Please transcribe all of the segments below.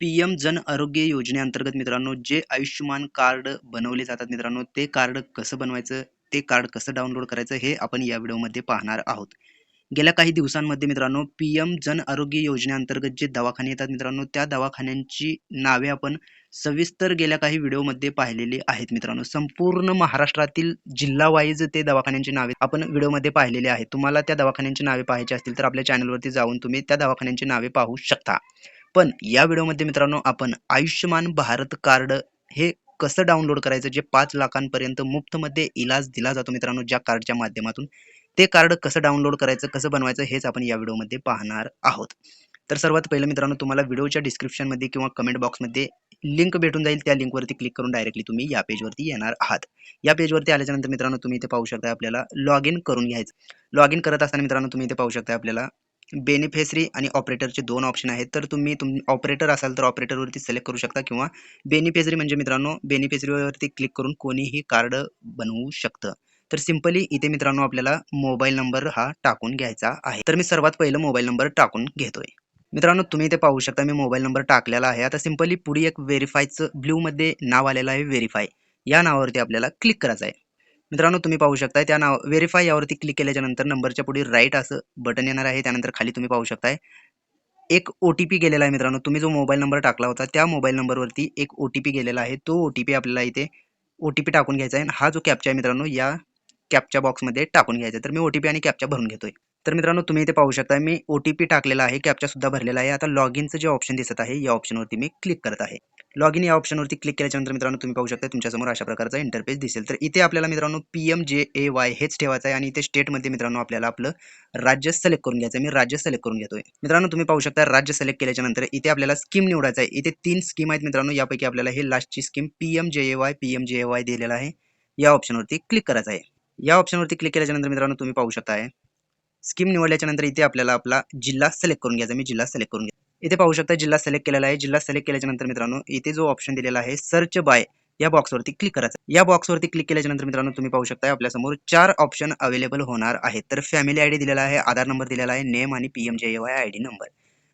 P M Jan Arogya योजनेअंतर्गत मित्रांनो जे आयुष्यमान कार्ड बनवले जातात मित्रांनो ते कार्ड कसं बनवायचं ते कार्ड कसं डाउनलोड करायचं हे आपण या व्हिडिओमध्ये पाहणार आहोत. गेल्या काही दिवसांमध्ये मित्रांनो पी एम जन आरोग्य योजनेअंतर्गत जे दवाखाने येतात मित्रांनो त्या दवाखान्यांची नावे आपण सविस्तर गेल्या काही व्हिडिओमध्ये पाहिलेली आहेत मित्रांनो. संपूर्ण महाराष्ट्रातील जिल्हा वाईज ते दवाखान्यांची नावे आपण व्हिडिओमध्ये पाहिलेले आहेत. तुम्हाला त्या दवाखान्यांची नावे पाहायची असतील तर आपल्या चॅनलवरती जाऊन तुम्ही त्या दवाखान्यांची नावे पाहू शकता. पण या व्हिडिओमध्ये मित्रांनो आपण आयुष्यमान भारत कार्ड हे कसं डाउनलोड करायचं जे पाच लाखांपर्यंत मुफ्तमध्ये इलाज दिला जातो मित्रांनो ज्या कार्डच्या माध्यमातून ते कार्ड कसं डाउनलोड करायचं कसं बनवायचं हेच आपण या व्हिडिओमध्ये पाहणार आहोत. तर सर्वात पहिलं मित्रांनो तुम्हाला व्हिडिओच्या डिस्क्रिप्शनमध्ये किंवा कमेंट बॉक्समध्ये लिंक भेटून जाईल त्या लिंकवरती क्लिक करून डायरेक्टली तुम्ही या पेजवरती येणार आहात. या पेजवरती आल्याच्यानंतर मित्रांनो तुम्ही इथे पाहू शकता आपल्याला लॉग इन करून घ्यायचं. लॉग इन करत असताना मित्रांनो तुम्ही इथे पाहू शकता आपल्याला बेनिफिशरी आणि ऑपरेटरचे दोन ऑप्शन आहेत. तर तुम्ही तुम ऑपरेटर असाल तर ऑपरेटरवरती सिलेक्ट करू शकता किंवा बेनिफिशरी म्हणजे मित्रांनो बेनिफिशरीवरती क्लिक करून कोणीही कार्ड बनवू शकतं. तर सिम्पली इथे मित्रांनो आपल्याला मोबाईल नंबर हा टाकून घ्यायचा आहे. तर मी सर्वात पहिलं मोबाईल नंबर टाकून घेतोय. मित्रांनो तुम्ही इथे पाहू शकता मी मोबाईल नंबर टाकलेला आहे. आता सिम्पली पुढे एक व्हेरीफायचं ब्ल्यूमध्ये नाव आलेलं आहे व्हेरीफाय या नावावरती आपल्याला क्लिक करायचं आहे. मित्रांनो तुम्ही पाहू शकताय त्या नाव व्हेरीफाय यावरती क्लिक केल्याच्यानंतर नंबरच्या पुढे राईट असं बटन येणार आहे. त्यानंतर खाली तुम्ही पाहू शकताय एक ओ टी पी गेलेला आहे मित्रांनो. तुम्ही जो मोबाईल नंबर टाकला होता त्या मोबाईल नंबरवरती एक ओ टी पी गेलेला आहे. तो ओ टी पी आपल्याला इथे ओ टी पी टाकून घ्यायचा आहे. हा जो कॅपचा आहे मित्रांनो या कॅपच्या बॉक्समध्ये टाकून घ्यायचा आहे. तर मी ओ टी पी आणि कॅपचा भरून घेतोय. तर मित्रांनो तुम्ही इथे पाहू शकता मी ओ टी पी टाकलेला आहे कॅपचा सुद्धा भरलेला आहे. आता लॉग इनचं जे ऑप्शन दिसत आहे या ऑप्शनवरती मी क्लिक करत आहे. लॉग इन या ऑप्शनवरती क्लिक केल्याच्यानंतर मित्रांनो तुम्ही पाहू शकता तुमच्यासमोर अशा प्रकारचा इंटरफेस दिसेल. तर इथे आपल्याला मित्रांनो पी एम जे ए वाय हेच ठेवायचं आहे आणि इथे स्टेटमध्ये मित्रांनो आपल्याला आपलं राज्य सिलेक्ट करून घ्यायचं मी राज्य सिलेक्ट करून घेतोय. मित्रांनो तुम्ही पाहू शकता राज्य सिलेक्ट केल्याच्यानंतर इथे आपल्याला स्कीम निवडायचं आहे इथे तीन स्कीम आहेत मित्रांनो. यापैकी आपल्याला हे लास्टची स्कीम पी एम जे ए वाय पी एम जे ए वाय दिलेला आहे. या ऑप्शनवरती क्लिक करायचं आहे. या ऑप्शनवरती क्लिक केल्याच्यानंतर मित्रांनो तुम्ही पाहू शकता स्कीम निवडल्याच्या नंतर इथे आपल्याला आपला जिल्हा सिलेक्ट करून घ्यायचा मी जिल्हा सिलेक्ट करून घ्या इथे पाहू शकता जिल्हा सिलेक्ट केलेला आहे. जिल्हा सिलेक्ट केल्याच्यानंतर मित्रांनो इथे जो ऑप्शन दिलेला आहे सर्च बाय या बॉक्सवरती क्लिक करायचं. या बॉक्सवरती क्लिक केल्याच्यानंतर मित्रांनो तुम्ही पाहू शकता आपल्यासमोर चार ऑप्शन अवेलेबल होणार आहेत. तर फॅमिली आयडी दिलेला आहे आधार नंबर दिलेला आहे नेम आणि P M J Y I D number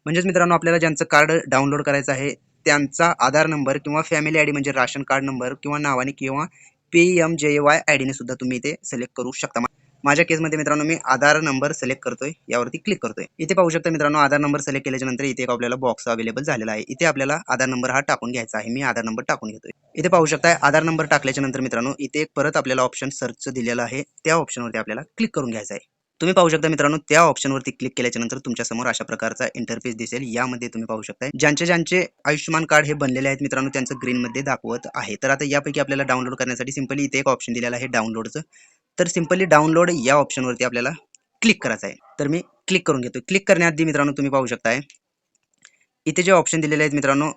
म्हणजेच मित्रांनो आपल्याला ज्यांचं कार्ड डाउनलोड करायचं आहे त्यांचा आधार नंबर किंवा फॅमिली आयडी म्हणजे राशन कार्ड नंबर किंवा नावाने किंवा P M J Y I डीने सुद्धा तुम्ही इथे सिलेक्ट करू शकता. माझ्या केसमध्ये मित्रांनो मी आधार नंबर सिलेक्ट करतोय यावरती क्लिक करतोय. इथे पाहू शकता मित्रांनो आधार नंबर सिलेक्ट केल्याच्यानंतर इथे एक आपल्याला बॉक्स अवेलेबल झालेला आहे. इथे आपल्याला आधार नंबर हा टाकून घ्यायचा आहे. मी आधार नंबर टाकून घेतोय. इथे पाहू शकता आधार नंबर टाकल्याच्या नंतर मित्रांनो इथे एक परत आपल्याला ऑप्शन सर्च दिलेला आहे. त्या ऑप्शनवरती आपल्याला क्लिक करून घ्यायचा आहे. तुम्ही पाहू शकता मित्रांनो त्या ऑप्शनवरती क्लिक केल्याच्यानंतर तुमच्यासमोर अशा प्रकारचा इंटरफेस दिसेल. यामध्ये तुम्ही पाहू शकता ज्यांचे ज्यांचे आयुष्यमान कार्ड हे बनलेले आहेत मित्रांनो त्यांचं ग्रीनमध्ये दाखवत आहे. तर आता यापैकी आपल्याला डाउनलोड करण्यासाठी सिंपली इथे एक ऑप्शन दिलेला आहे डाउनलोडचं तर सिंपली डाउनलोड या ऑप्शनवरती आपल्याला क्लिक करायचं आहे. तर मी क्लिक करून घेतो क्लिक करण्याआधी मित्रांनो तुम्ही पाहू शकताय. इथे जे ऑप्शन दिलेले आहेत मित्रांनो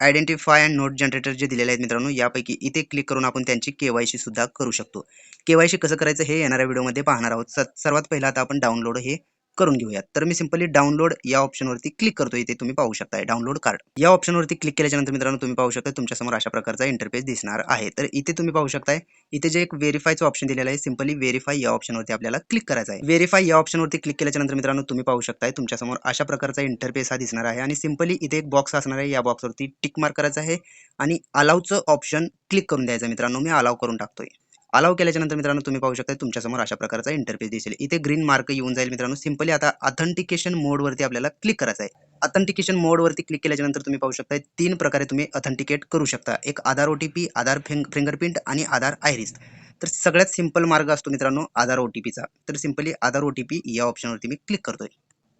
आयडेंटिफाय अँड नोट जनरेटर जे दिलेले आहेत मित्रांनो यापैकी इथे क्लिक करून आपण त्यांची केवायसी सुद्धा करू शकतो. केवायसी कसं करायचं हे येणाऱ्या व्हिडिओमध्ये पाहणार आहोत. सर्वात पहिला आता आपण डाउनलोड हे करून घेऊयात. तर मी सिंपली डाउनलोड या ऑप्शनवरती क्लिक करतो इथे तुम्ही पाहू शकताय डाउनलोड कार्ड या ऑप्शनवरती क्लिक केल्याच्यानंतर मित्रांनो तुम्ही पाहू शकता तुमच्यासमोर अशा प्रकारचा इंटरफेस दिसणार आहे. तर इथे तुम्ही पाहू शकताय इथे जे एक व्हेरीफायचं ऑप्शन दिलेलं आहे सिंपली व्हेरीफाय या ऑप्शनवरती आपल्याला क्लिक करायचं आहे. व्हेरीफाय या ऑप्शनवरती क्लिक केल्याच्यानंतर मित्रांनो तुम्ही पाहू शकताय तुमच्यासमोर अशा प्रकारचा इंटरफेस हा दिसणार आहे. आणि सिंपली इथे एक बॉक्स असणार आहे. या बॉक्सवरती टिक मार्क करायचं आहे. आणि अलावचं ऑप्शन क्लिक करून द्यायचं मित्रांनो. मी अलाव करून टाकतोय. अलाव केल्याच्यानंतर मित्रांनो तुम्ही पाहू शकता तुमच्यासमोर अशा प्रकारचा इंटरफेस दिसेल. इथे ग्रीन मार्क येऊन जाईल मित्रांनो. सिंपली आता ऑथेंटिकेशन मोडवरती आपल्याला क्लिक करायचं आहे. ऑथेंटिकेशन मोडवरती क्लिक केल्याच्यानंतर तुम्ही पाहू शकता तीन प्रकारे तुम्ही ऑथेंटिकेट करू शकता. एक Aadhaar O T P Aadhaar fingerprint आणि आधार आयरिस तर सगळ्यात सिंपल मार्ग असतो मित्रांनो आधार ओ टी पीचा तर simply Aadhaar O T P या ऑप्शनवरती मी क्लिक करतोय.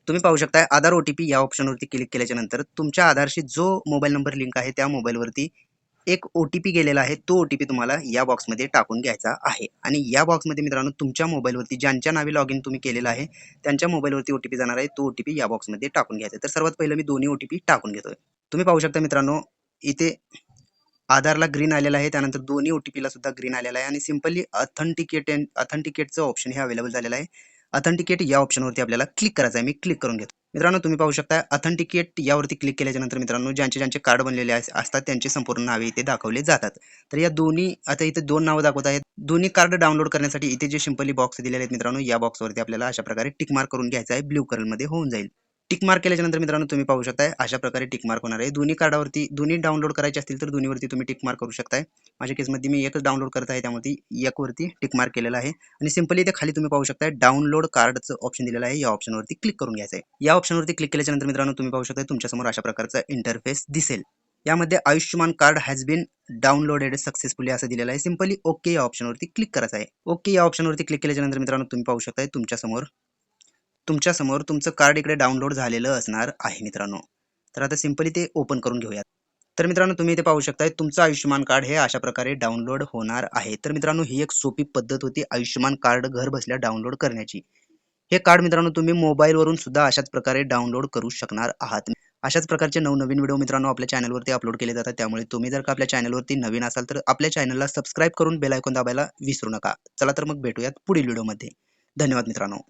तुम्ही पाहू शकता आधार ओ टी पी या ऑप्शनवरती क्लिक केल्याच्यानंतर तुमच्या आधारशी जो मोबाईल नंबर लिंक आहे त्या मोबाईलवरती एक ओ टी पी गेलेला आहे. तो ओ टी पी तुम्हाला या बॉक्समध्ये टाकून घ्यायचा आहे. आणि या बॉक्समध्ये मित्रांनो तुमच्या मोबाईलवरती ज्यांच्या नावे लॉग इन तुम्ही केलेलं आहे त्यांच्या मोबाईलवरती ओ टी पी जाणार आहे. तो ओ टी पी या बॉक्समध्ये टाकून घ्यायचा तर सर्वात पहिलं मी दोन्ही ओ टी पी टाकून घेतोय. तुम्ही पाहू शकता मित्रांनो इथे आधारला ग्रीन आलेला आहे. त्यानंतर दोन्ही ओ टी पीला सुद्धा ग्रीन आलेला आहे. आणि सिम्पली अथेंटिकेट अथेंटिकेटचं ऑप्शन हे अवेलेबल झालेलं आहे. अथेंटिकेट या ऑप्शनवरती आपल्याला क्लिक करायचं आहे. मी क्लिक करून घेतो. मित्रांनो तुम्ही पाहू शकता अथेंटिकेट यावरती क्लिक केल्याच्यानंतर मित्रांनो ज्यांचे ज्यांचे कार्ड बनलेले असतात त्यांचे संपूर्ण नावे इथे दाखवले जातात. तर या दोन्ही आता इथे दोन नावं दाखवत आहेत. दोन्ही कार्ड डाउनलोड करण्यासाठी इथे जे सिंपली बॉक्स दिलेले आहेत मित्रांनो या बॉक्सवरती आपल्याला अशा प्रकारे टिक मार्क करून घ्यायचा आहे. ब्ल्यू कलरमध्ये होऊन जाईल. टिक मार्क केल्याच्यानंतर मित्रांनो तुम्ही पाहू शकताय अशा प्रकारे टिक मार्क होणार आहे. दोन्ही कार्डावरती दोन्ही डाउनलोड करायचे असतील तर दोन्हीवरती तुम्ही टिक मार्क करू शकताय. माझ्या केसमध्ये मी एकच डाउनलोड करत आहे त्यामध्ये एकवरती टिक मार्क केलेला आहे. आणि सिंपली इथे खाली तुम्ही पाहू शकताय डाउनलोड कार्डचं ऑप्शन दिलेलं आहे. या ऑप्शनवरती क्लिक करून घ्यायचं आहे या ऑप्शनवरती क्लिक केल्याच्यानंतर मित्रांनो तुम्ही पाहू शकता तुमच्यासमोर अशा प्रकारचा इंटरफेस दिसेल. यामध्ये Ayushman card has been downloaded successfully असं दिलेलं आहे. सिंपली ओके या ऑप्शनवरती क्लिक करायचं आहे. ओके या ऑप्शनवरती क्लिक केल्याच्यानंतर मित्रांनो तुम्ही पाहू शकताय तुमच्यासमोर तुमच्यासमोर तुमचं कार्ड इकडे डाउनलोड झालेलं असणार आहे मित्रांनो. तर आता सिंपली ते ओपन करून घेऊयात. तर मित्रांनो तुम्ही इथे पाहू शकताय तुमचं आयुष्यमान कार्ड हे अशा प्रकारे डाउनलोड होणार आहे. तर मित्रांनो ही एक सोपी पद्धत होती आयुष्यमान कार्ड घर बसल्या डाउनलोड करण्याची. हे कार्ड मित्रांनो तुम्ही मोबाईलवरून सुद्धा अशाच प्रकारे डाउनलोड करू शकणार आहात. अशाच प्रकारचे नवनवीन व्हिडिओ मित्रांनो आपल्या चॅनलवरती अपलोड केले जातात. त्यामुळे तुम्ही जर का आपल्या चॅनलवरती नवीन असाल तर आपल्या चॅनलला सबस्क्राईब करून बेलायकॉन दाबायला विसरू नका. चला तर मग भेटूयात पुढील व्हिडिओमध्ये धन्यवाद मित्रांनो.